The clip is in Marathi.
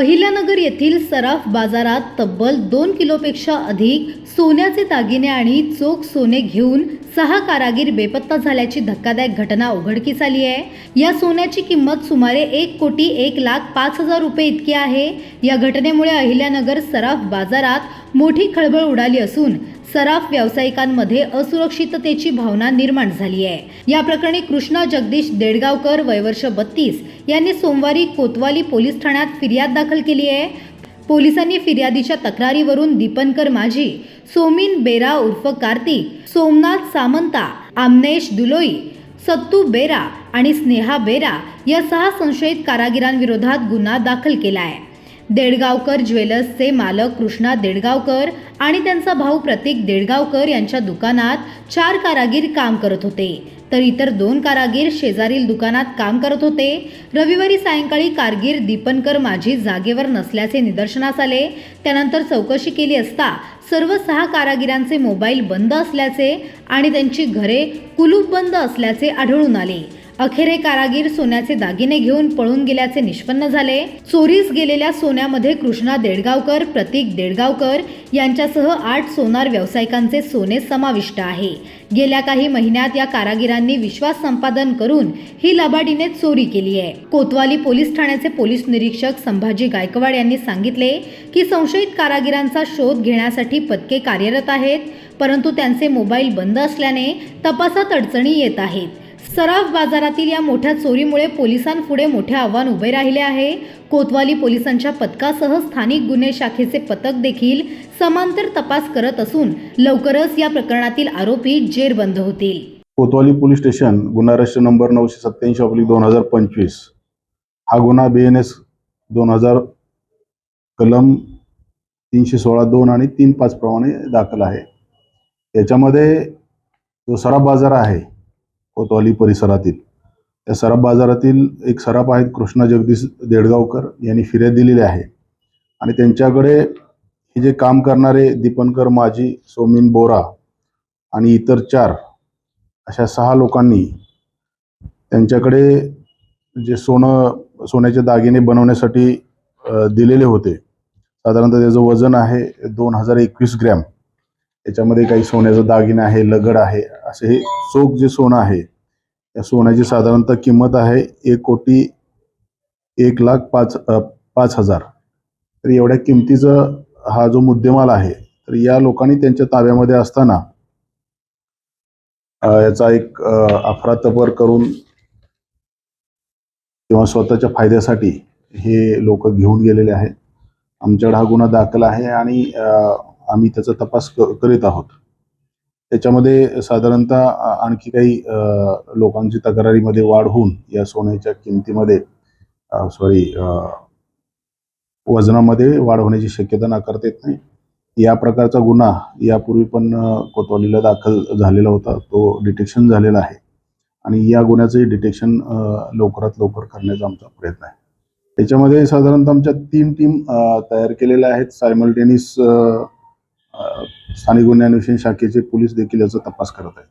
अहिल्यानगर येथील सराफ बाजारात तब्बल दोन किलोपेक्षा अधिक सोन्याचे दागिने आणि चोख सोने घेऊन सहा कारागीर बेपत्ता झाल्याची धक्कादायक घटना उघडकीस आली आहे. या सोन्याची किंमत सुमारे एक कोटी एक लाख पाच हजार रुपये इतकी आहे. या घटनेमुळे अहिल्यानगर सराफ बाजारात मोठी खळबळ उडाली असून सराफ व्यावसायिकांमध्ये असुरक्षिततेची भावना निर्माण झाली आहे. या प्रकरणी कृष्णा जगदीश देडगावकर वयवर्ष बत्तीस यांनी सोमवारी कोतवाली पोलीस ठाण्यात फिर्याद दाखल केली आहे. पोलिसांनी फिर्यादीच्या तक्रारीवरून दीपनकर माझी सोमिन बेरा उर्फ कार्तिक सोमनाथ सामंता आमनेश दुलोई सत्तू बेरा आणि स्नेहा बेरा या सहा संशयित कारागिरांविरोधात गुन्हा दाखल केला आहे. देडगावकर ज्वेलर्सचे मालक कृष्णा देडगावकर आणि त्यांचा भाऊ प्रतीक देडगावकर यांच्या दुकानात चार कारागीर काम करत होते. तर इतर दोन कारागीर शेजारील दुकानात काम करत होते. रविवारी सायंकाळी कारगीर दीपनकर माझी जागेवर नसल्याचे निदर्शनास आले. त्यानंतर चौकशी केली असता सर्व सहा कारागिरांचे मोबाईल बंद असल्याचे आणि त्यांची घरे कुलूप बंद असल्याचे आढळून आले. अखेरे कारागीर सोन्याचे दागिने घेऊन पळून गेल्याचे निष्पन्न झाले. चोरीस गेलेल्या सोन्यामध्ये कृष्णा देडगावकर प्रतीक देडगावकर यांच्यासह आठ सोनार व्यावसायिकांचे सोने समाविष्ट आहे. गेल्या काही महिन्यात या कारागिरांनी विश्वास संपादन करून ही लबाडीने चोरी केली आहे. कोतवाली पोलीस ठाण्याचे पोलीस निरीक्षक संभाजी गायकवाड यांनी सांगितले की संशयित कारागिरांचा शोध घेण्यासाठी पथके कार्यरत आहेत परंतु त्यांचे मोबाईल बंद असल्याने तपासात अडचणी येत आहेत. सराफ बाजारातील या मोठ्या चोरीमुळे पोलिसांपुढे मोठे आव्हान उभे राहिले आहे. कोतवाली पोलिसांच्या पथकासह स्थानिक गुन्हे शाखेचे पथक देखील समांतर तपास करत असून लवकरच या प्रकरणातील आरोपी जेरबंद होतील. कोतवाली पोलीस स्टेशन गुन्हा रजिस्टर नंबर नऊशे सत्याऐंशी ऑब्लिक दोन हजार पंचवीस. हा गुन्हा बी एन एस दोन हजार कलम तीनशे सोळा दोन आणि तीन पाच प्रमाणे दाखल आहे. याच्यामध्ये जो सराफ बाजार आहे कोतवाली परिसरातील. त्या सराफ बाजारातील एक सराफ आहेत कृष्णा जगदीश देडगावकर यांनी फिर्याद दिलेली आहे. आणि त्यांच्याकडे हे जे काम करणारे दीपनकर माझी सोमिन बोरा आणि इतर चार अशा सहा लोकांनी त्यांच्याकडे जे सोनं सोन्याचे दागिने बनवण्यासाठी दिलेले होते. साधारणतः त्याचं वजन आहे दोन हजार एकवीस ग्रॅम. याच्यामध्ये काही सोन्याचा दागिना आहे लगड आहे असे हे चोख जे सोनं आहे त्या सोन्याची साधारणतः किंमत आहे एक कोटी एक लाख पाच पाच हजार. तर एवढ्या किमतीचं हा जो मुद्देमाल आहे तर या लोकांनी त्यांच्या ताब्यामध्ये असताना याचा एक अफरातफर करून किंवा स्वतःच्या फायद्यासाठी हे लोक घेऊन गेलेले आहेत. आमच्याकडे हा गुन्हा दाखल आहे आणि आम्ही त्याचा तपास करीत आहोत. त्याच्यामध्ये साधारणतः आणखी काही लोकांची तक्रारीमध्ये वाढ होऊन या सोन्याच्या किमतीमध्ये सॉरी वजनामध्ये वाढ होण्याची शक्यता नाकारता येत नाही. या प्रकारचा गुन्हा यापूर्वी पण कोतवालीला दाखल झालेला होता. तो डिटेक्शन झालेला आहे. आणि या गुन्ह्याचंही डिटेक्शन लवकरात लवकर करण्याचा आमचा प्रयत्न आहे. त्याच्यामध्ये साधारणतः आमच्या तीन टीम तयार केलेल्या आहेत. सायमल्टेनिस स्थानिक गुन्हे अन्वेषण शाखेचे पोलीस देखील याचा तपास करत आहेत.